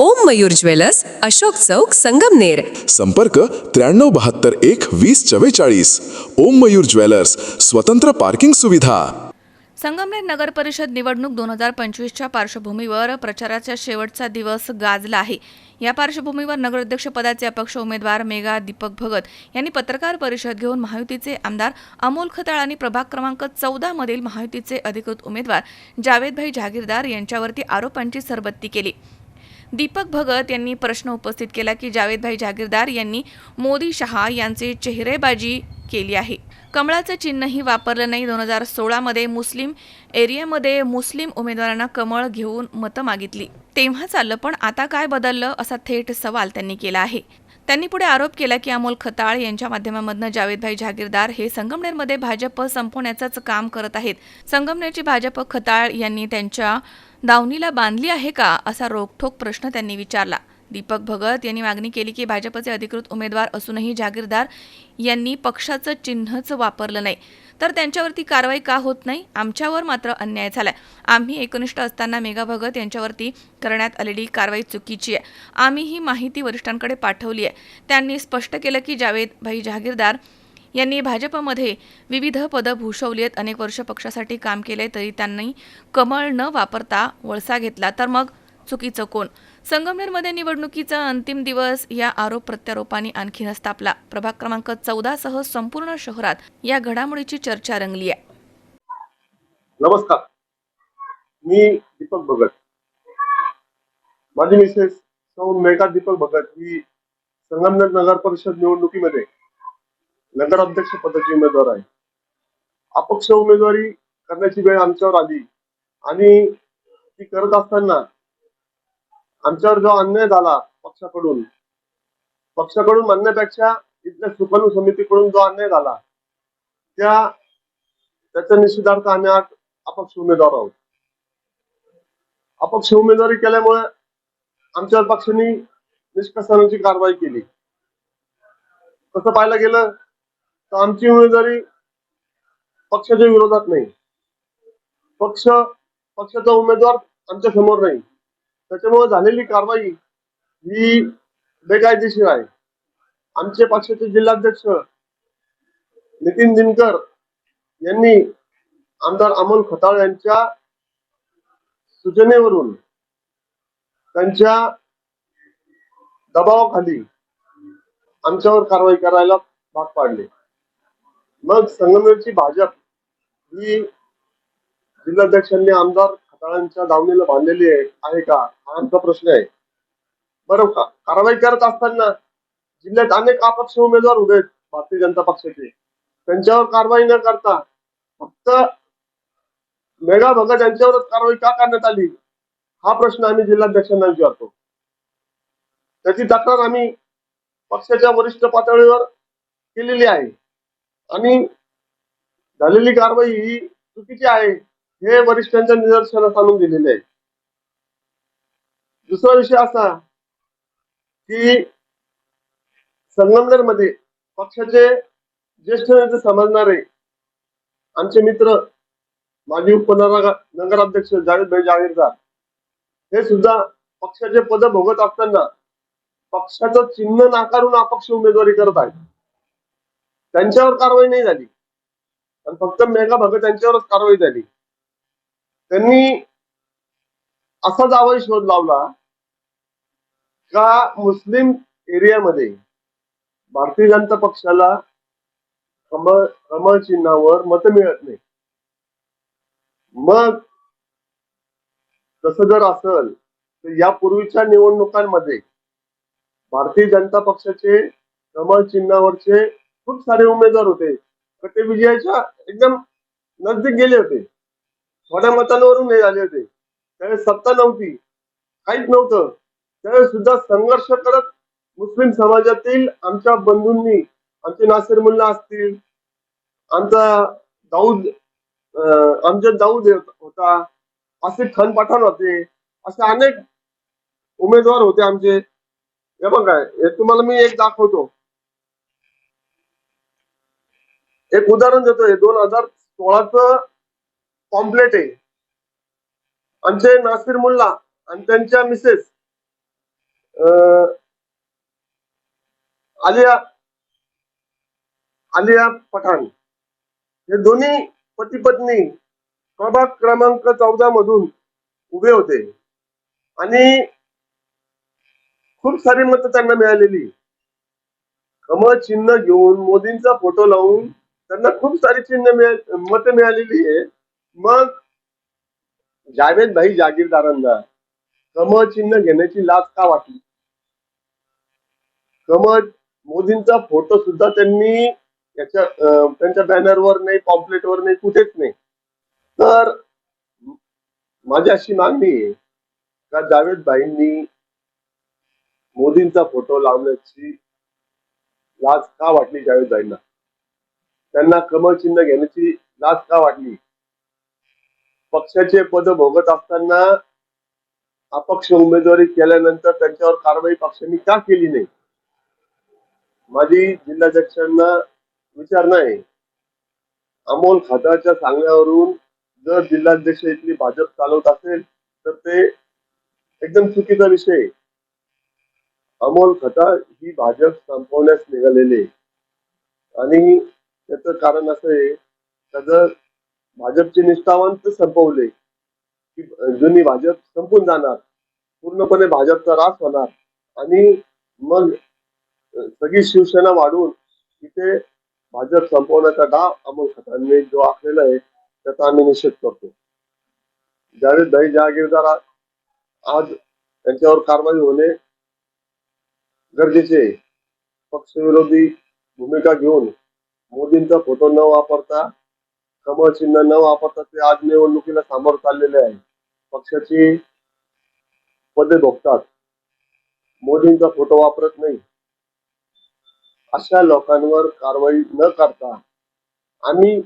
ओम Mayur jewellers Ashok Chowk Sangamner. संपर्क त्र्याण्णव बहात्तर एक वीस चव्वेचाळीस. ओम मयूर ज्वेलर्स स्वतंत्र पार्किंग सुविधा. संगमनेर नगर परिषद निवडणूक दोन हजार पंचवीसच्या पार्श्वभूमीवर प्रचाराचा शेवटचा दिवस गाजला आहे. या पार्श्वभूमीवर नगराध्यक्षपदाचे अपक्ष उमेदवार मेघा दीपक भगत यांनी पत्रकार परिषद घेऊन महायुतीचे आमदार अमोल खताळ आणि प्रभाग क्रमांक चौदा मधील महायुतीचे अधिकृत उमेदवार जावेदभाई जहागीरदार यांच्यावरती आरोपांची सरबत्ती केली. दीपक भगत यांनी प्रश्न उपस्थित केला की जावेदभाई जागीरदार यांनी मोदी शहा यांचे चेहरेबाजी केली आहे. कमळाचं चिन्हही वापरलं नाही. दोन हजार सोळामध्ये मुस्लिम एरियामध्ये मुस्लिम उमेदवारांना कमळ घेऊन मतं मागितली. तेव्हा चाललं पण आता काय बदललं असा थेट सवाल त्यांनी केला आहे. त्यांनी पुढे आरोप केला की अमोल खताळ यांच्या माध्यमामधनं जावेदभाई जहागीरदार हे संगमनेरमध्ये भाजप संपवण्याचंच काम करत आहेत. संगमनेरची भाजप खताळ यांनी त्यांच्या दावणीला बांधली आहे का असा रोखठोक प्रश्न त्यांनी विचारला. दीपक भगत यांनी मागणी केली की भाजपचे अधिकृत उमेदवार असूनही जागीरदार यांनी पक्षाचं चिन्हच वापरलं नाही. तर त्यांच्यावरती कारवाई का होत नाही? आमच्यावर मात्र अन्याय झालाय. आम्ही एकनिष्ठ असताना मेघा भगत यांच्यावरती करण्यात आलेली कारवाई चुकीची आहे. आम्ही ही माहिती वरिष्ठांकडे पाठवली आहे. त्यांनी स्पष्ट केलं की जावेद भाई जहागीरदार यांनी भाजपमध्ये विविध पदं भूषवली आहेत. अनेक वर्ष पक्षासाठी काम केले तरी त्यांनी कमळ न वापरता वळसा घेतला. तर मग चुकीचं कोण? संगमनेरमध्ये निवडणुकीचा अंतिम दिवस या आरोप प्रत्यारोपांनी आणखीनच तापला प्रभाग क्रमांक चौदा सह संपूर्ण शहरात या घडामोडीची चर्चा रंगली आहे. नमस्कार. मी दीपक भगत. माझी मिसेस सौ मेघा दीपक भगत ही संगमनेर नगर परिषद निवडणुकीमध्ये नगराध्यक्ष पदाची उमेदवार आहे. अपक्ष उमेदवारी करण्याची वेळ आमच्यावर आली आणि ती करत असताना आमच्यावर जो अन्याय झाला पक्षाकडून पक्षाकडून म्हणण्यापेक्षा इथल्या सुकाणू समितीकडून जो अन्याय झाला त्या त्याच्या निषेधार्थ आम्ही आज अपक्ष उमेदवार आहोत. अपक्ष उमेदवारी केल्यामुळे आमच्या पक्षाने निष्कासनाची कारवाई केली. तसं पाहायला गेलं तर आमची उमेदवारी पक्षाच्या विरोधात नाही. पक्ष पक्षाचा उमेदवार आमच्यासमोर नाही. त्याच्यामुळे झालेली कारवाई ही बेकायदेशीर आहे. आमचे पक्षाचे जिल्हाध्यक्ष नितीन दिनकर यांनी आमदार अमोल खताळ यांच्या सूचनेवरून त्यांच्या दबावाखाली आमच्यावर कारवाई करायला भाग पाडले. मग संगमेरची भाजप ही जिल्हाध्यक्षांनी आमदार खताळांच्या दावणीला बांधलेली आहे. का? हा आमचा प्रश्न आहे. बरं का? कारवाई करत असताना जिल्ह्यात अनेक अपक्ष उमेदवार उभे आहेत भारतीय जनता पक्षाचे. त्यांच्यावर कारवाई न करता फक्त मेघा भगत यांच्यावरच कारवाई का करण्यात आली? हा प्रश्न आम्ही जिल्हाध्यक्षांना विचारतो. त्याची तक्रार आम्ही पक्षाच्या वरिष्ठ पातळीवर केलेली आहे. आणि झालेली कारवाई ही चुकीची आहे. हे वरिष्ठांच्या निदर्शनास आणून दिलेले आहे दुसरा विषय असा की संगमनेरमध्ये पक्षाचे ज्येष्ठ नेते समजणारे आमचे मित्र माजी उपनगर नगराध्यक्ष जावेदभाई जागीरदार हे सुद्धा पक्षाचे पद भोगत असताना पक्षाचं चिन्ह नाकारून अपक्ष उमेदवारी करत आहेत. त्यांच्यावर कारवाई नाही झाली. आणि फक्त मेघा भगत यांच्यावरच कारवाई झाली. त्यांनी असा जावा शोध लावला का मुस्लिम एरियामध्ये भारतीय जनता पक्षाला कमळ कमळ चिन्हावर मत मिळत नाही. मग तसं जर असल तर यापूर्वीच्या निवडणुकांमध्ये भारतीय जनता पक्षाचे कमळ चिन्हावरचे खूप सारे उमेदवार होते. तर ते विजयाच्या एकदम नजदीक गेले होते. मतांवरून हे झाले होते. त्यावेळेस सत्ता नव्हती. काहीच नव्हतं. त्यावेळेस सुद्धा संघर्ष करत मुस्लिम समाजातील आमच्या बंधूंनी आमचे नासिर मुल्ला असतील आमचा दाऊद अं, दाऊद होता आसिफ खान पठाण होते असे अनेक उमेदवार होते आमचे. हे बघा हे तुम्हाला मी एक दाखवतो. एक उदाहरण देतो. हे दोन हजार सोळाचं पॉम्पलेट आहे. आमचे नासिर मुल्ला आणि त्यांच्या मिसेस अं, आलिया आलिया पठाण. हे दोन्ही पती पत्नी प्रभाग क्रमांक चौदा मधून उभे होते. आणि खूप सारी मतं त्यांना मिळालेली. कम चिन्ह घेऊन मोदींचा फोटो लावून त्यांना खूप सारी चिन्ह मिळा मतं मिळालेली आहे. मग जावेद भाई जागीरदारांना कमळ चिन्ह घेण्याची लाज का वाटली? कमळ मोदींचा फोटो सुद्धा त्यांनी याच्या त्यांच्या बॅनरवर नाही पॉम्पलेटवर नाही कुठेच नाही. तर माझी अशी मागणी आहे का जावेद भाईंनी मोदींचा फोटो लावण्याची लाज का वाटली जावेद भाईंना? त्यांना कमळ चिन्ह घेण्याची लाज का वाटली? पक्षाचे पद भोगत असताना अपक्ष उमेदवारी केल्यानंतर त्यांच्यावर कारवाई पक्षांनी का केली नाही? माझी जिल्हाध्यक्षांना विचारणा आहे अमोल खाताच्या सांगण्यावरून जर जिल्हाध्यक्ष इथली भाजप चालवत असेल तर ते एकदम चुकीचा विषय. आहे. अमोल खता ही भाजप संपवण्यास निघालेले आणि त्याचं कारण असं आहे का जर भाजपचे निष्ठावंत संपवले की जुनी भाजप संपून जाणार. पूर्णपणे भाजपचा रास होणार. आणि मग सगळी शिवसेना वाढून तिथे भाजप संपवण्याचा डाव अमोल खतांनी जो आखलेला आहे त्याचा आम्ही निषेध करतो. ज्यावेळेस दही जहागीरदार आज त्यांच्यावर कारवाई होणे गरजेचे पक्षविरोधी भूमिका घेऊन मोदींचा फोटो न वापरता कमळ चिन्ह न वापरता ते आज निवडणुकीला सामोर चाललेले आहे. पक्षाची पदे भोगतात मोदींचा फोटो वापरत नाही. अशा लोकांवर कारवाई न करता आम्ही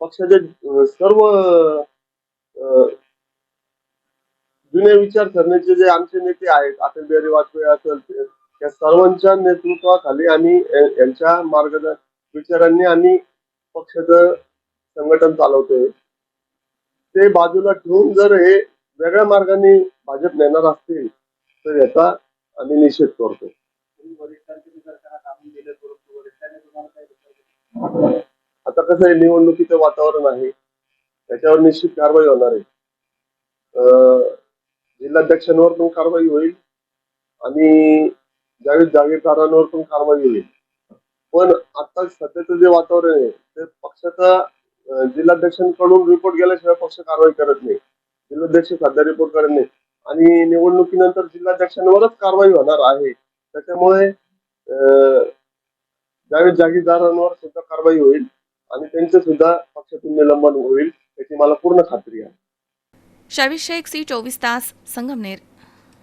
पक्षाचे सर्व जुने विचार विचारसरणीचे जे आमचे नेते आहेत अटल बिहारी वाजपेयी असेल त्या सर्वांच्या नेतृत्वाखाली आम्ही यांच्या मार्गदर्शन विचारांनी आम्ही पक्षाचं संघटन चालवते ते बाजूला ठेवून जर हे वेगळ्या मार्गाने भाजप नेणार असतील तर याचा आम्ही निषेध करतो. आता कसं आहे निवडणुकीचं वातावरण आहे. त्याच्यावर निश्चित कारवाई होणार आहे. अं, जिल्हाध्यक्षांवर पण कारवाई होईल आणि जावेद जागीरदारांवर पण कारवाई होईल. पण आता सध्याचं जे वातावरण आहे ते पक्षाचा जिल्हाध्यक्षांकडून रिपोर्ट गेल्याशिवाय पक्ष कारवाई करत नाही. जिल्हाध्यक्ष सध्या रिपोर्ट करत नाही. आणि निवडणुकीनंतर जिल्हाध्यक्षांवरच कारवाई होणार आहे. त्याच्यामुळे ज्यावेळेस जागीरदारांवर सुद्धा कारवाई होईल आणि त्यांचं सुद्धा पक्षातून निलंबन होईल याची मला पूर्ण खात्री आहे. शावीर शेख सी चोवीस तास Sangamner.